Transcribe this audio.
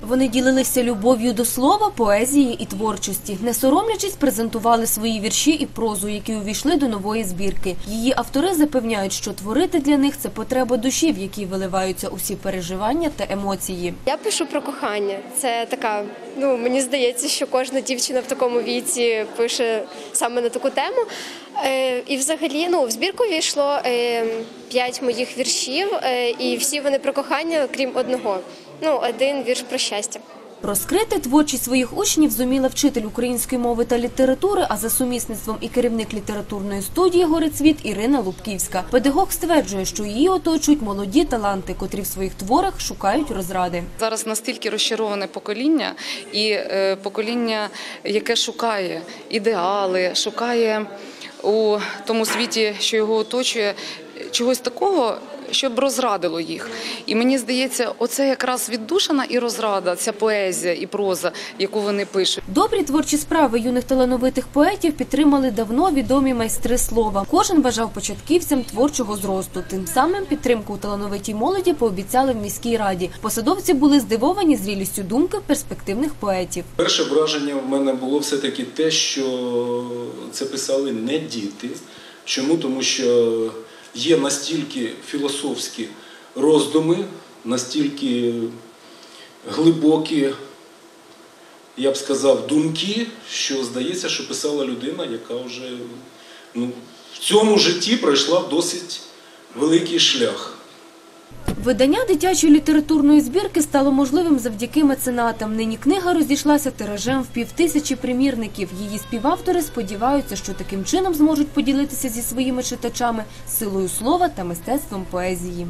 Вони ділилися любов'ю до слова, поезії і творчості. Не соромлячись, презентували свої вірші і прозу, які увійшли до нової збірки. Її автори запевняють, що творити для них це потреба душі, в якій виливаються усі переживання та емоції. Я пишу про кохання. Це така. Ну мені здається, що кожна дівчина в такому віці пише саме на таку тему. Е, і взагалі, ну в збірку війшло е, п'ять моїх віршів, е, і всі вони про кохання, крім одного. Ну, один вірш про щастя. Розкрити творчість своїх учнів зуміла вчитель української мови та літератури, а за сумісництвом і керівник літературної студії «Горецвіт» Ірина Лубківська. Педагог стверджує, що її оточують молоді таланти, котрі в своїх творах шукають розради. Зараз настільки розчароване покоління, і е, покоління, яке шукає ідеали, шукає у тому світі, що його оточує, чогось такого. Щоб розрадило їх, і мені здається, оце якраз віддушина і розрада, ця поезія і проза, яку вони пишуть. Добрі творчі справи юних талановитих поетів підтримали давно відомі майстри слова. Кожен бажав початківцям творчого зросту. Тим самим підтримку у талановитій молоді пообіцяли в міській раді. Посадовці були здивовані зрілістю думки перспективних поетів. Перше враження в мене було все-таки те, що це писали не діти. Чому? Тому що є настільки філософські роздуми, настільки глибокі, я б сказав, думки, що здається, що писала людина, яка вже ну, в цьому житті пройшла досить великий шлях. Видання дитячої літературної збірки стало можливим завдяки меценатам. Нині книга розійшлася тиражем в півтисячі примірників. Її співавтори сподіваються, що таким чином зможуть поділитися зі своїми читачами силою слова та мистецтвом поезії.